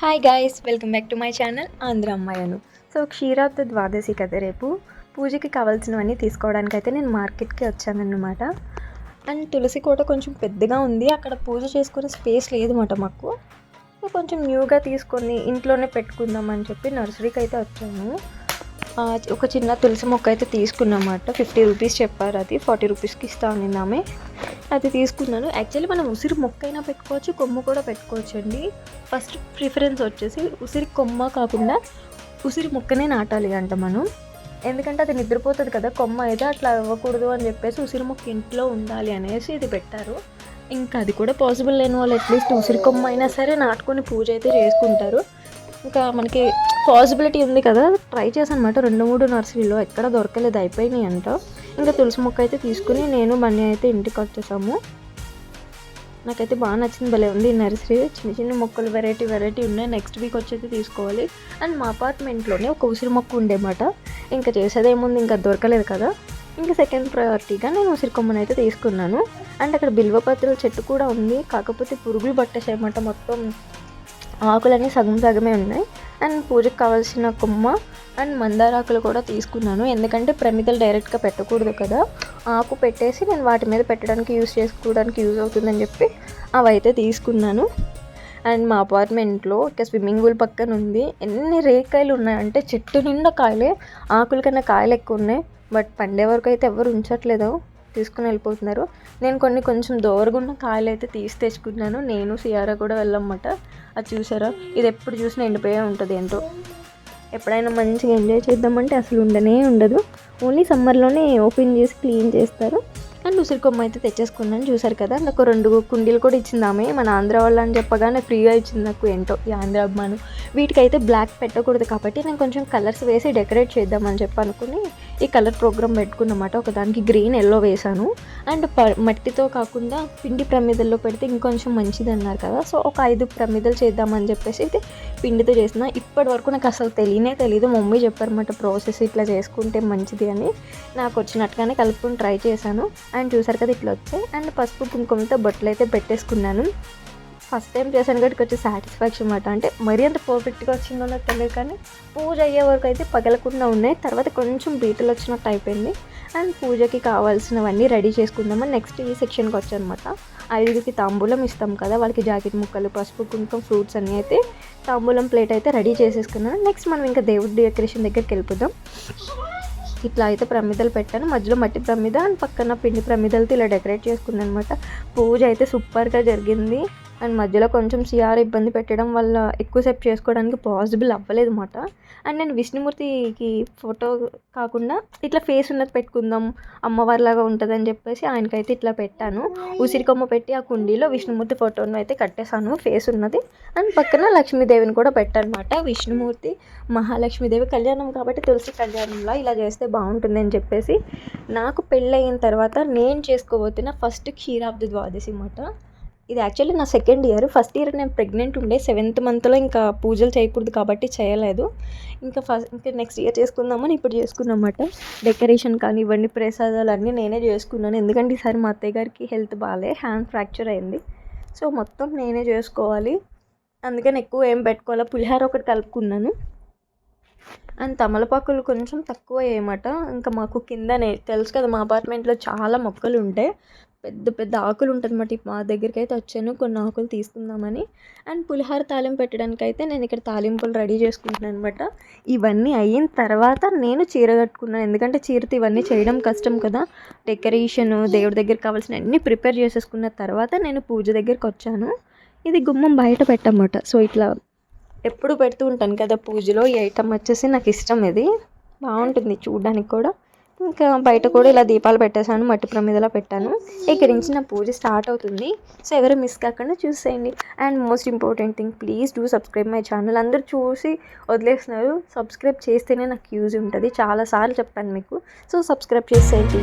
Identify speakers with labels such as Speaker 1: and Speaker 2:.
Speaker 1: Hi guys welcome back to my channel Andhra అమ్మాయను so క్షీరాబ్ద Dwadashi కదా రేపు. పూజకి కావాల్సినవన్నీ తీసుకోవడానికి అయితే నేను మార్కెట్కి వచ్చానన్నమాట. అండ్ తులసి కోట కొంచెం పెద్దగా ఉంది. అక్కడ పూజ చేసుకునే స్పేస్ లేదన్నమాట మాకు. సో కొంచెం న్యూగా తీసుకొని ఇంట్లోనే పెట్టుకుందాం అని చెప్పి నర్సరీకి అయితే వచ్చాము. ఒక చిన్న తులసి మొక్క అయితే తీసుకున్నమాట ఫిఫ్టీ రూపీస్ చెప్పారు అది. ఫార్టీ రూపీస్కి ఇస్తా అనింది ఆమె అది తీసుకున్నాను. యాక్చువల్లీ మనం ఉసిరి మొక్క అయినా పెట్టుకోవచ్చు కొమ్మ కూడా పెట్టుకోవచ్చు అండి ఫస్ట్ ప్రిఫరెన్స్ వచ్చేసి ఉసిరి కొమ్మ కాకుండా ఉసిరి మొక్కనే నాటాలి అంట మనం. ఎందుకంటే అది నిద్రపోతుంది కదా కొమ్మ అయితే అట్లా అవ్వకూడదు అని చెప్పేసి ఉసిరి మొక్క ఇంట్లో ఉండాలి అనేసి ఇది పెట్టారు. ఇంకా అది కూడా పాసిబుల్ లేని వాళ్ళు అట్లీస్ట్ ఉసిరి కొమ్మ అయినా సరే నాటుకొని పూజ అయితే చేసుకుంటారు. ఇంకా మనకి పాసిబిలిటీ ఉంది కదా. ట్రై చేశాను అనమాట రెండు మూడు నర్సరీలో ఎక్కడ దొరకలేదు. అయిపోయినాయి అంట. ఇంకా తులసి మొక్క అయితే తీసుకుని నేను బన్నీ అయితే ఇంటికి వచ్చేసాము. నాకైతే బాగా నచ్చింది. భలే ఉంది ఈ నర్సరీ చిన్న చిన్న మొక్కలు వెరైటీ వెరైటీ ఉన్నాయి. నెక్స్ట్ వీక్ వచ్చేది తీసుకోవాలి. అండ్ మా అపార్ట్మెంట్లోనే ఒక ఉసిరి మొక్క ఉండేమాట ఇంకా చేసేదేముంది ఇంకా దొరకలేదు కదా. ఇంకా సెకండ్ ప్రయారిటీగా నేను ఉసిరి కొమ్మని అయితే తీసుకున్నాను. అండ్ అక్కడ బిల్వపత్రుల చెట్టు కూడా ఉంది. కాకపోతే పురుగులు పట్టేసాయన్నమాట మొత్తం. ఆకులన్నీ సగం సగమే ఉన్నాయి. అండ్ పూజకు కావాల్సిన కొమ్మ అండ్ మందారాకులు కూడా తీసుకున్నాను. ఎందుకంటే ప్రమిదలు డైరెక్ట్గా పెట్టకూడదు కదా. ఆకు పెట్టేసి నేను వాటి మీద పెట్టడానికి యూస్ చేసుకోవడానికి యూజ్ అవుతుందని చెప్పి అవి అయితే తీసుకున్నాను. అండ్ మా అపార్ట్మెంట్లో ఇక స్విమ్మింగ్ పూల్ పక్కన ఉంది. ఎన్ని రేకాయలు ఉన్నాయంటే చెట్టు నిండా కాయలే ఆకుల కన్నా కాయలు ఎక్కువ ఉన్నాయి. బట్ పండే వరకు అయితే ఎవరు ఉంచట్లేదు. తీసుకుని వెళ్ళిపోతున్నారు. నేను కొన్ని కొంచెం దూరంగా ఉన్న కాయలు అయితే తీసి తెచ్చుకున్నాను. నేను సియారా కూడా వెళ్ళమన్నమాట. అది చూసారా? ఇది ఎప్పుడు చూసినా ఎండిపోయే ఉంటుంది ఏంటో. ఎప్పుడైనా మంచిగా ఎంజాయ్ చేద్దామంటే అసలు ఉండనే ఉండదు. ఓన్లీ సమ్మర్లోనే ఓపెన్ చేసి క్లీన్ చేస్తారు. అండ్ ఉసిరికొమ్మ అయితే తెచ్చేసుకున్నాను. చూసారు కదా నాకు రెండు కుండీలు కూడా ఇచ్చింది ఆమె మన ఆంధ్ర వాళ్ళు అని చెప్పగానే ఫ్రీగా ఇచ్చింది నాకు ఏంటో ఈ ఆంధ్ర అభిమానం వీటికైతే బ్లాక్ పెట్టకూడదు కాబట్టి నేను కొంచెం కలర్స్ వేసి డెకరేట్ చేద్దామని చెప్పి అనుకుని ఈ కలర్ ప్రోగ్రామ్ పెట్టుకున్నమాట. ఒకదానికి గ్రీన్ ఎల్లో వేశాను. అండ్ ప మట్టితో కాకుండా పిండి ప్రమిదల్లో పెడితే ఇంకొంచెం మంచిది అన్నారు కదా. సో ఒక ఐదు ప్రమిదలు చేద్దామని చెప్పేసి అయితే పిండితో చేసిన ఇప్పటి వరకు నాకు అసలు తెలియనే తెలియదు మమ్మీ చెప్పారన్నమాట ప్రాసెస్ ఇట్లా చేసుకుంటే మంచిది అని. నాకు వచ్చినట్టుగానే కలుపుకొని ట్రై చేశాను. అండ్ చూసారు కదా ఇట్లా వచ్చాయి. అండ్ పసుపు కుంకుమతో బట్టలు అయితే పెట్టేసుకున్నాను. ఫస్ట్ టైం చేశాను కాబట్టి కొంచెం సాటిస్ఫాక్షన్ అనమాట అంటే మరీ అంత పర్ఫెక్ట్గా వచ్చిందో నాకు తెలియదు కానీ పూజ అయ్యే వరకు అయితే పగలకుండా ఉన్నాయి. తర్వాత కొంచెం బీటలు వచ్చినట్టు అయిపోయింది. అండ్ పూజకి కావాల్సినవన్నీ రెడీ చేసుకుందామని నెక్స్ట్ ఈ సెక్షన్కి వచ్చానమాట ఐదుగురికి తాంబూలం ఇస్తాం కదా వాళ్ళకి జాకెట్ ముక్కలు పసుపు కుంకుమ ఫ్రూట్స్ అన్నీ అయితే తాంబూలం ప్లేట్ అయితే రెడీ చేసేసుకున్నాను. నెక్స్ట్ మనం ఇంకా దేవుడి డెకరేషన్ దగ్గరికి వెళ్ళిపోదాం. ఇట్లా అయితే ప్రమిదలు పెట్టాను. మధ్యలో మట్టి ప్రమిద అండ్ పక్కన పిండి ప్రమిదలతో ఇలా డెకరేట్ చేసుకున్నాను అనమాట పూజ అయితే సూపర్గా జరిగింది. అండ్ మధ్యలో కొంచెం సిఆర్ ఇబ్బంది పెట్టడం వల్ల ఎక్కువసేపు చేసుకోవడానికి పాసిబుల్ అవ్వలేదు అనమాట అండ్ నేను విష్ణుమూర్తికి ఫోటో కాకుండా ఇట్లా ఫేస్ ఉన్నది పెట్టుకుందాం అమ్మవారిలాగా ఉంటుందని చెప్పేసి ఆయనకైతే ఇట్లా పెట్టాను. ఉసిరికొమ్మ పెట్టి ఆ కుండీలో విష్ణుమూర్తి ఫోటోను అయితే కట్టేశాను ఫేస్ ఉన్నది. అండ్ పక్కన లక్ష్మీదేవిని కూడా పెట్టానమాట విష్ణుమూర్తి మహాలక్ష్మీదేవి కళ్యాణం కాబట్టి తులసి కళ్యాణంలో ఇలా చేస్తే బాగుంటుంది అని చెప్పేసి. నాకు పెళ్ళయిన తర్వాత నేను చేసుకోబోతున్న ఫస్ట్ క్షీరాబ్ది ద్వాదశి అన్నమాట. ఇది యాక్చువల్లీ నా సెకండ్ ఇయర్ ఫస్ట్ ఇయర్ నేను ప్రెగ్నెంట్ ఉండే. సెవెంత్ మంత్లో ఇంకా పూజలు చేయకూడదు కాబట్టి చేయలేదు. ఇంకా ఫస్ట్ ఇంకా నెక్స్ట్ ఇయర్ చేసుకుందామని ఇప్పుడు చేసుకున్నమాట. డెకరేషన్ కానీ ఇవన్నీ ప్రసాదాలు అన్నీ నేనే చేసుకున్నాను. ఎందుకంటే ఈసారి మా అత్తయ్య గారికి హెల్త్ బాగాలే హ్యాండ్ ఫ్రాక్చర్ అయింది. సో మొత్తం నేనే చేసుకోవాలి. అందుకని ఎక్కువ ఏం పెట్టుకోవాలి. పులిహార ఒకటి కలుపుకున్నాను. అండ్ తమలపాకులు కొంచెం తక్కువ అయ్యేమాట ఇంకా మాకు కిందనే తెలుసు కదా మా అపార్ట్మెంట్లో చాలా మొక్కలు ఉంటాయి పెద్ద పెద్ద ఆకులు ఉంటుంది మా దగ్గరికి అయితే వచ్చాను కొన్ని ఆకులు తీసుకుందామని. అండ్ పులిహార తాలింపు పెట్టడానికి అయితే నేను ఇక్కడ తాలింపులు రెడీ చేసుకుంటున్నాను అనమాట ఇవన్నీ అయిన తర్వాత నేను చీర కట్టుకున్నాను. ఎందుకంటే చీరతో ఇవన్నీ చేయడం కష్టం కదా. డెకరేషన్ దేవుడి దగ్గర కావాల్సిన అన్నీ ప్రిపేర్ చేసేసుకున్న తర్వాత నేను పూజ దగ్గరికి వచ్చాను. ఇది గుమ్మం బయట పెట్టమాట. సో ఇట్లా ఎప్పుడు పెడుతూ ఉంటాను కదా పూజలో. ఈ ఐటమ్ వచ్చేసి నాకు ఇష్టం ఇది. బాగుంటుంది చూడడానికి కూడా. ఇంకా బయట కూడా ఇలా దీపాలు పెట్టేశాను మట్టి ప్రమిదలో పెట్టాను. ఇక్కడి నుంచి నా పూజ స్టార్ట్ అవుతుంది. సో ఎవరు మిస్ కాకుండా చూసేయండి. And most important thing please do subscribe my channel అందరూ చూసి వదిలేస్తున్నారు. సబ్స్క్రైబ్ చేస్తేనే నాకు యూజ్ ఉంటుంది. చాలాసార్లు చెప్పాను మీకు. సో సబ్స్క్రైబ్ చేసేయండి.